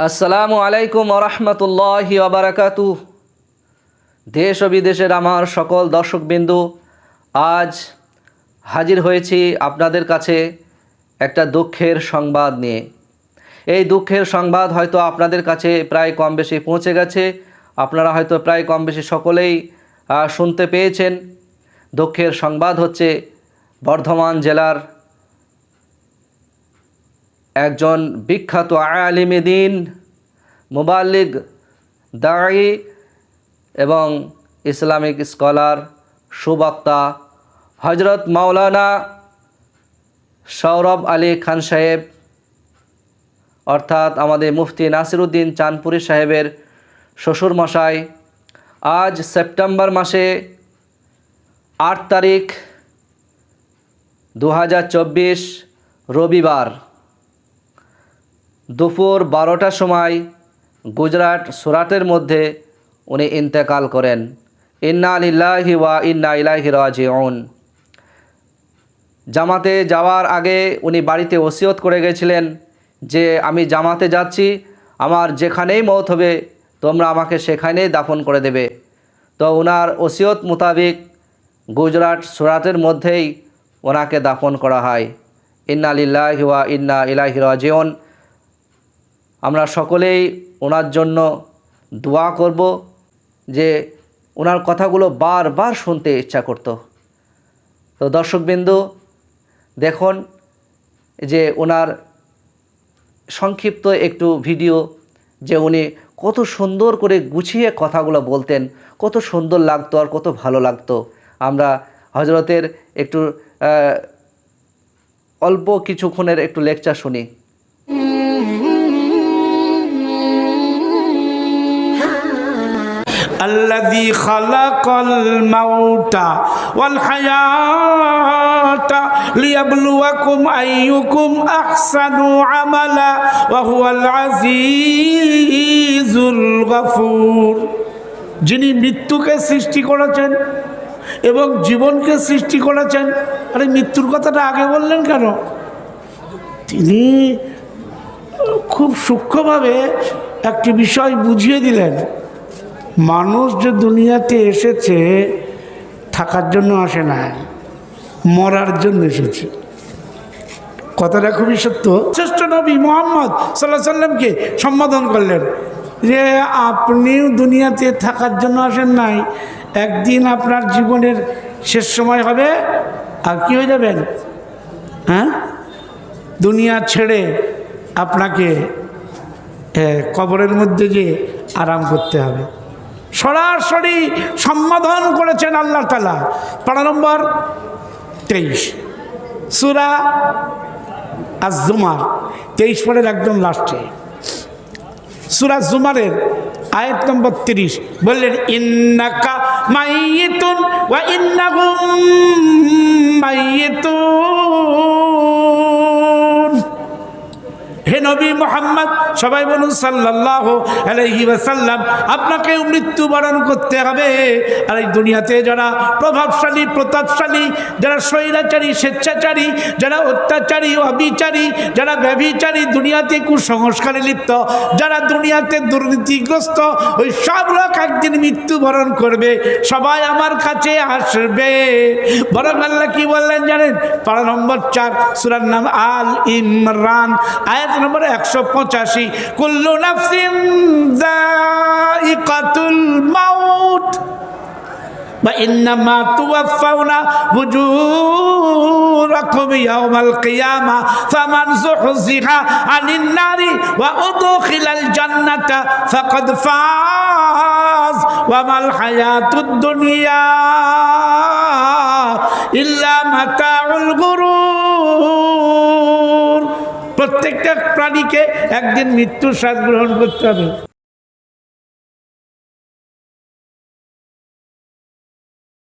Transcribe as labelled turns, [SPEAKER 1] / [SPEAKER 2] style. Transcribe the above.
[SPEAKER 1] আসসালামু আলাইকুম রহমতুল্লাহ আবরাকাতু দেশ ও বিদেশের আমার সকল দর্শকবিন্দু, আজ হাজির হয়েছি আপনাদের কাছে একটা দুঃখের সংবাদ নিয়ে। এই দুঃখের সংবাদ হয়তো আপনাদের কাছে প্রায় কম বেশি পৌঁছে গেছে, আপনারা হয়তো প্রায় কম বেশি সকলেই শুনতে পেয়েছেন। দুঃখের সংবাদ হচ্ছে বর্ধমান জেলার একজন বিখ্যাত আলিমে দিন, মুবাল্লিগ দায়ী এবং ইসলামিক স্কলার সুবক্তা হজরত মাওলানা সৌরভ আলী খান সাহেব, অর্থাৎ আমাদের মুফতি নাসিরুদ্দিন চাঁদপুরি সাহেবের শ্বশুরমশাই। আজ সেপ্টেম্বর মাসে আট তারিখ দু হাজার চব্বিশ রবিবার। দুপুর বারোটার সময় গুজরাট সুরাটের মধ্যে উনি ইন্তেকাল করেন। ইন্না লিল্লাহি ওয়া ইন্না ইলাইহি রাজিউন। জামাতে যাওয়ার আগে উনি বাড়িতে ওসিয়ত করে গেছিলেন যে, আমি জামাতে যাচ্ছি, আমার যেখানেই মত হবে, তোমরা আমাকে সেখানেই দাফন করে দেবে। তো ওনার ওসিয়ত মোতাবেক গুজরাট সুরাটের মধ্যেই ওনাকে দাফন করা হয়। ইন্না লিল্লাহি ওয়া ইন্না ইলাইহি রাজিউন। আমরা সকলেই ওনার জন্য দোয়া করব যে ওনার কথাগুলো বারবার শুনতে ইচ্ছা করতো। তো দর্শকবিন্দু, দেখুন যে ওনার সংক্ষিপ্ত একটু ভিডিও যে উনি কত সুন্দর করে গুছিয়ে কথাগুলো বলতেন, কত সুন্দর লাগতো আর কত ভালো লাগতো। আমরা হজরতের একটু অল্প কিছুক্ষণের একটু লেকচার শুনি।
[SPEAKER 2] الذي خلق الموت والحياة ليبلوكم أيكم أحسن عملا وهو العزيز الغفور যিনি মৃত্যুকে সৃষ্টি করেছেন এবং জীবনকে সৃষ্টি করেছেন আরে মৃত্যুর কথাটা আগে বললেন কেন তিনি খুব সূক্ষ্মভাবে একটি বিষয় বুঝিয়ে দিলেন মানুষ যে দুনিয়াতে এসেছে, থাকার জন্য আসে না, মরার জন্য এসেছে। কথাটা খুবই সত্য। শ্রেষ্ঠ নবী মোহাম্মদ সাল্লাহ সাল্লামকে সম্বোধন করলেন যে, আপনিও দুনিয়াতে থাকার জন্য আসেন নাই। একদিন আপনার জীবনের শেষ সময় হবে, আর কি হয়ে যাবেন? হ্যাঁ? দুনিয়া ছেড়ে আপনাকে কবরের মধ্যে গিয়ে আরাম করতে হবে। সরাসরি সম্বোধন করেছেন আল্লাহ তালা পাড়া নম্বর তেইশ। সুরা আজ জুমার তেইশ পরের একদম লাস্টে। সুরা জুমারের আয়াত নম্বর তিরিশ, বললেন, ইন্নাকা মাইয়িতুন ওয়া ইন্নাহুম নবী মোহাম্মদ সবাই বলুন সাল্লাহ আলাইহি ওয়াসাল্লাম আপনাকেও মৃত্যুবরণ করতে হবে। আর এই দুনিয়াতে যারা প্রভাবশালী, প্রতাপশালী, যারা স্বৈরাচারী, স্বেচ্ছাচারী, যারা অত্যাচারী, অবিচারী, যারা ব্যভিচারী, দুনিয়াতে কুসংস্কারে লিপ্ত, যারা দুনিয়াতে দুর্নীতিগ্রস্ত, ওই সব লোক একদিন মৃত্যুবরণ করবে। সবাই আমার কাছে আসবে। বরং আল্লাহ কি বললেন জানেন? পারা নম্বর চার, সুরার নাম আল ইমরান, আয়াত নম্বর নম্বর একশো পঁচাশি কুল্লু নাফসিন যায়িকাতুল মাউত বা ইন্নামা তুওয়াফাউনা উজুরাকুম ইয়াউমাল কিয়ামা ফামান যুহযিহা আনিন নারি ওয়া উদখিলাল জান্নাতা ফাকাদ ফাজ ওয়া মাল হায়াতুদ দুনিয়া ইল্লা মাতাউল গুরুর প্রত্যেকটা প্রাণীকে একদিন মৃত্যুর শ্বাস গ্রহণ করতে হবে।